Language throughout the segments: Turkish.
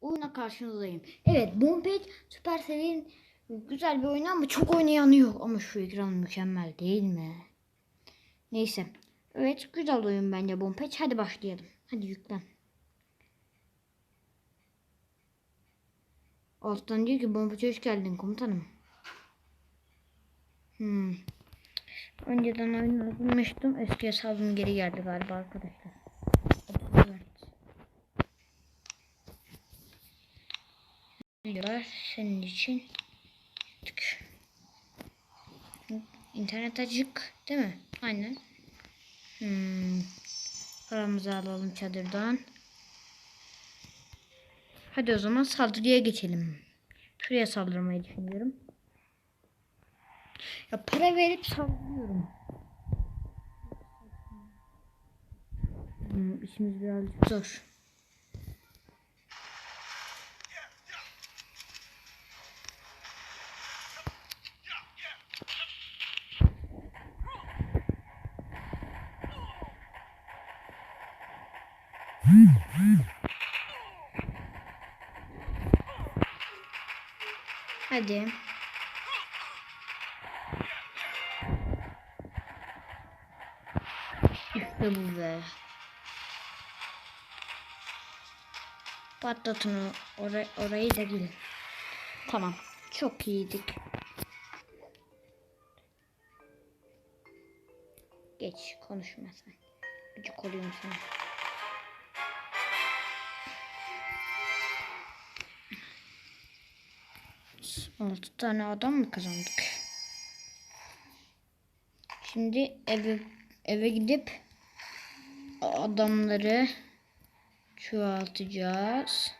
oyuna karşınızdayım. Evet Bombet Supercell'in güzel bir oyunu ama çok oynayanı yok. Ama şu ekran mükemmel değil mi? Neyse. Evet güzel oyun bence Bombet. Hadi başlayalım. Hadi yüklen. Alttan diyor ki Bombet hoş geldin komutanım. Hmm. Önceden oyunu bulmuştum. Eski hesabım geri geldi galiba arkadaşlar. Evet. Videolar senin için. İnternet açık değil mi? Aynen. Hmm. Paramızı alalım çadırdan. Hadi o zaman saldırıya geçelim. Şuraya saldırmayı düşünüyorum. Ya para verip saldırıyorum. Hmm, işimiz birazcık zor. Hadi. İşte bu be. Patlatın o- ora orayı da gidin. Tamam. Çok iyiydik. Geç konuşma sen. Gıcık oluyorum sana. Altı tane adam mı kazandık? Şimdi eve eve gidip adamları çoğaltacağız.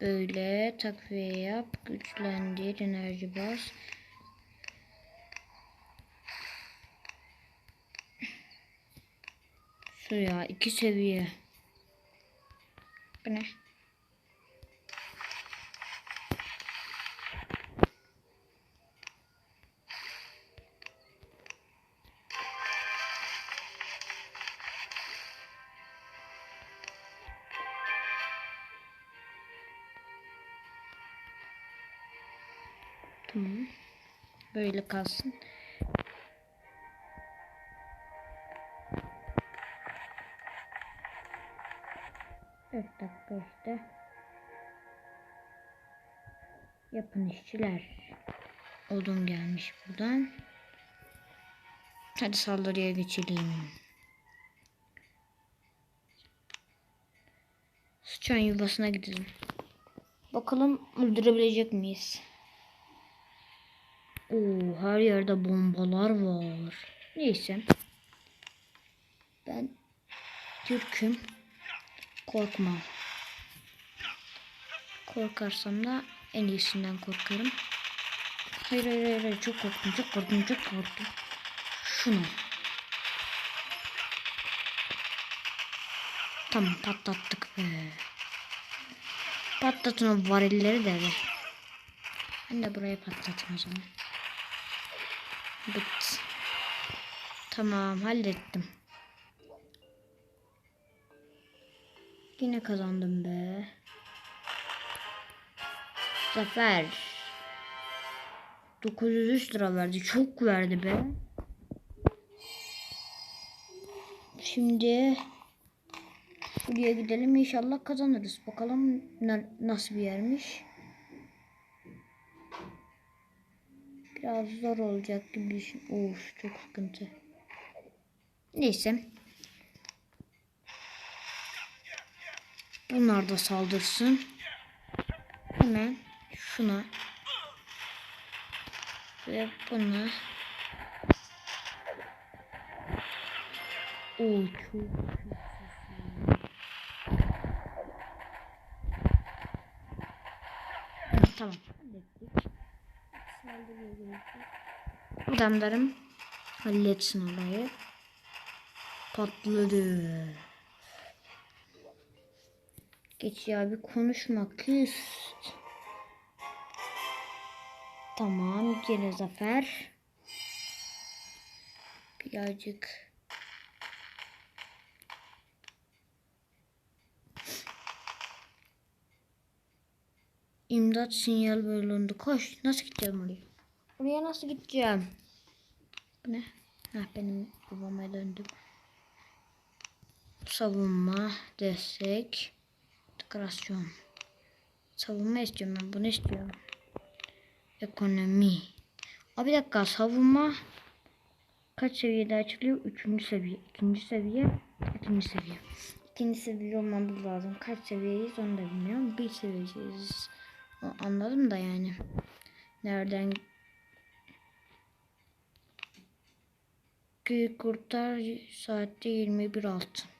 Böyle takviye yap, güçlendir, enerji bas. Şu ya iki seviye. Bu ne? Tamam. Böyle kalsın. Dört dakika işte. Yapın işçiler. Odun gelmiş buradan. Hadi saldırıya geçelim. Sıçan yuvasına gidelim. Bakalım öldürebilecek miyiz? Oo, her yerde bombalar var. Neyse. Ben Türk'üm. Korkmam. Korkarsam da en iyisinden korkarım. Hayır hayır hayır, çok korktum çok korktum çok korktum. Şunu. Tamam patlattık be. Patlatın o varilleri de be. Ben de burayı patlatayım o zaman. Bit. Tamam hallettim. Yine kazandım be. Zafer. 903 lira verdi. Çok verdi be. Şimdi şuraya gidelim inşallah kazanırız. Bakalım na- nasıl bir yermiş. Biraz zor olacak gibi düşün. Of çok sıkıntı. Neyse. Bunlar da saldırsın. Hemen şuna ve buna. Oo çok. Tamam. hallettik. Saldırıya gerek yok. Adamlarım halletsin olayı. Patladı. Geç ya bir konuşma kız. Tamam gene zafer. Birazcık İmdat sinyal bölündü. Koş. Nasıl gideceğim oraya? Oraya nasıl gideceğim? Bu ne? Heh, benim babama döndüm. Savunma, destek, dekorasyon. Savunma istiyorum ben. Bunu istiyorum. Ekonomi. Aa, bir dakika. Savunma kaç seviyede açılıyor? Üçüncü seviye. ikinci seviye. ikinci seviye. İkinci seviye olmamız lazım. Kaç seviyeyiz onu da bilmiyorum. Bir seviyeyiz. Anladım da yani. Nereden Ki kurtar saatte 21 altın.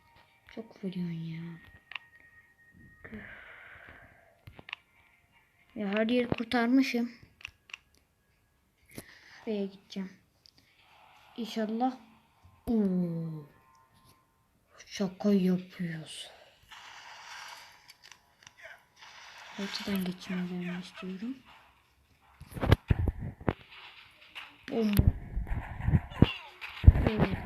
Çok veriyorsun ya. Ya her yeri kurtarmışım. Şuraya gideceğim. İnşallah. Oo. Şaka yapıyoruz. Ortadan geçmelerini istiyorum. Bomba. Evet.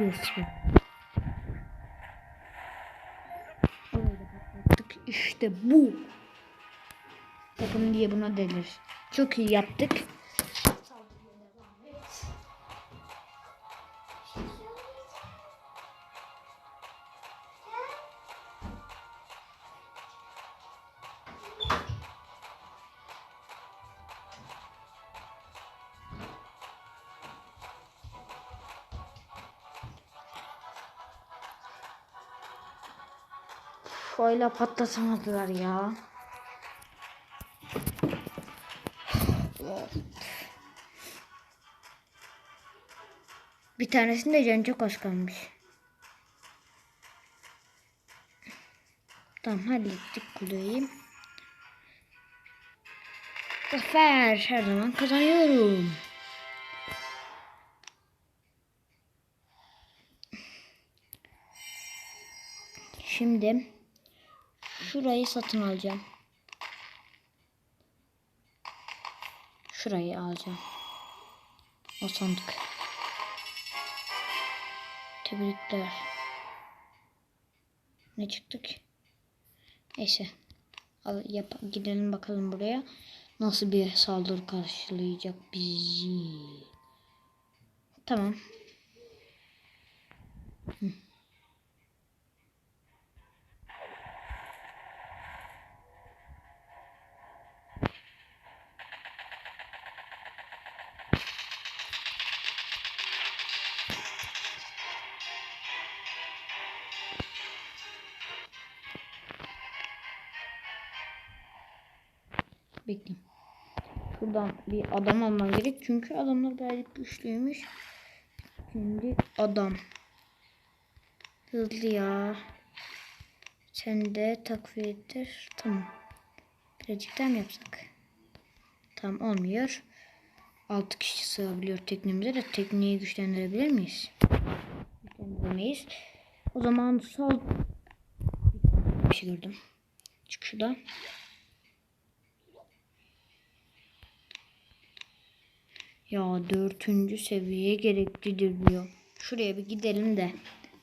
Yes. İşte bu. Takım diye buna denir. Çok iyi yaptık. Şöyle patlatamadılar ya. Tanesinde can çok az kalmış. Tamam hallettik kuleyi. Zafer her zaman kazanıyorum. Şimdi şurayı satın alacağım. Şurayı alacağım. O sandık. Tebrikler. Ne çıktık? Neyse. Al, yap, gidelim bakalım buraya. Nasıl bir saldırı karşılayacak bizi. Tamam. Hı. Bekleyin. Şuradan bir adam almam gerek. Çünkü adamlar birazcık güçlüymüş. Şimdi adam. Hızlı ya. Sen de takviye ettir. Tamam. Birazcık yapsak? Tamam olmuyor. 6 kişi sığabiliyor teknemize de tekneyi güçlendirebilir miyiz? Güçlendiremeyiz. O zaman sol bir şey gördüm. Çık şuradan. Ya dördüncü seviyeye gereklidir diyor. Şuraya bir gidelim de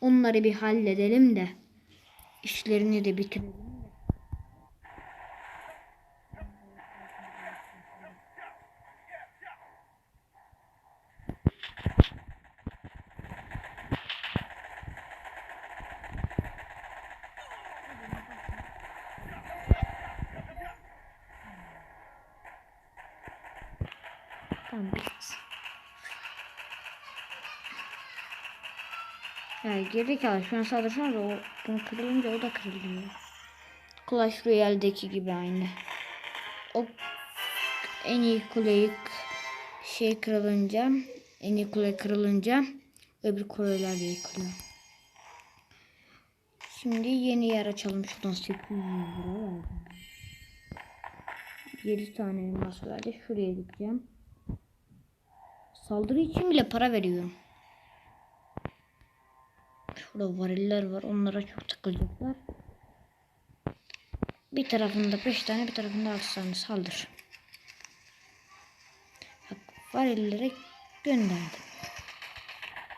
onları bir halledelim de işlerini de bitirelim de. Tamam bitti. Ya gerizekalı şu an saldırsana da o bunu kırılınca o da kırılıyor. Clash Royale'deki gibi aynı. O en iyi kuleyi şey kırılınca en iyi kule kırılınca öbür kuleler de yıkılıyor. Şimdi yeni yer açalım şuradan 800 lira verdim. 7 tane elmas verdi. Şuraya gideceğim. Saldırı için bile para veriyorum. Şurada variller var. Onlara çok takılacaklar. Bir tarafında 5 tane bir tarafında 6 tane saldır. varillere gönderdim.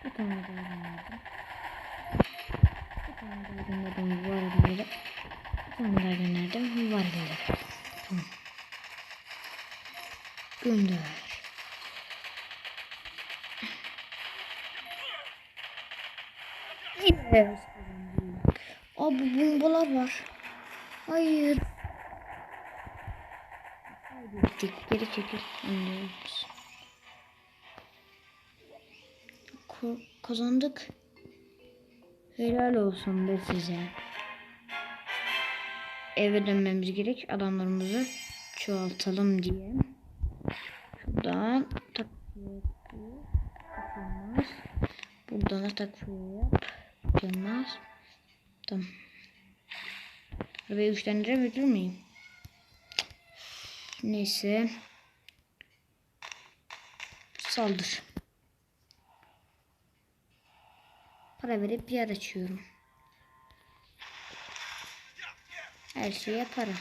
Bir tane daha gönderdim. Bir tane daha gönderdim varillere. Bir tane daha gönderdim varillere. Tamam. Gönder. Abi bombalar var. Hayır. Kaybettik. Geri çekil. Anlıyoruz. Ko- kazandık. Helal olsun be size. Eve dönmemiz gerek. Adamlarımızı çoğaltalım diye. Şuradan takviye yapılmaz. Buradan da takviye yap. Yapılmaz. Tamam. Arabayı güçlendirebilir miyim? Neyse. Saldır. Para verip yer açıyorum. Her şeye para.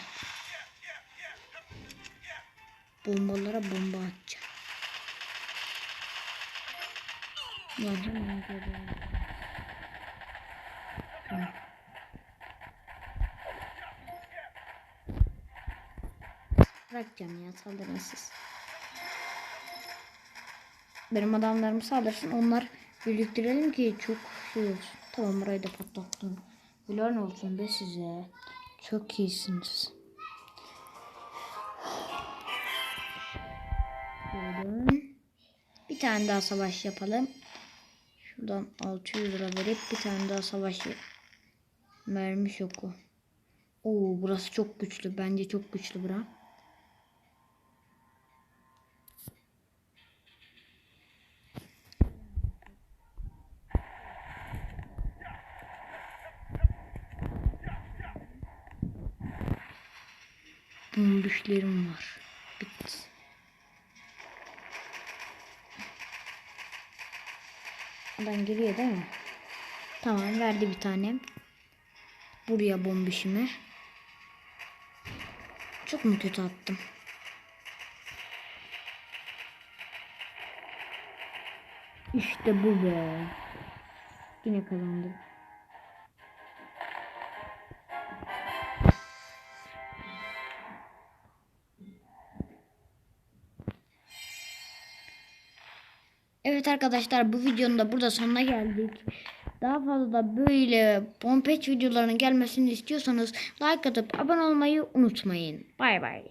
Bombalara bomba atacağım. Lan hemen geliyorum. Tamam. Bırakacağım ya saldırın siz. Benim adamlarım saldırsın onlar biriktirelim ki çok şey olsun. Tamam burayı da patlattım. Helal olsun be size. Çok iyisiniz. Buyurun. Bir tane daha savaş yapalım. Şuradan 600 lira verip bir tane daha savaş yap. Mermi şoku. Oo burası çok güçlü. Bence çok güçlü bura. Bombüşlerim var. Bitti. Adam geliyor değil mi? Tamam verdi bir tane. Buraya bombişimi. Çok mu kötü attım? İşte bu be. Yine kazandım. Evet arkadaşlar bu videonun da burada sonuna geldik. Daha fazla da böyle Pompech videolarının gelmesini istiyorsanız like atıp abone olmayı unutmayın. Bay bay.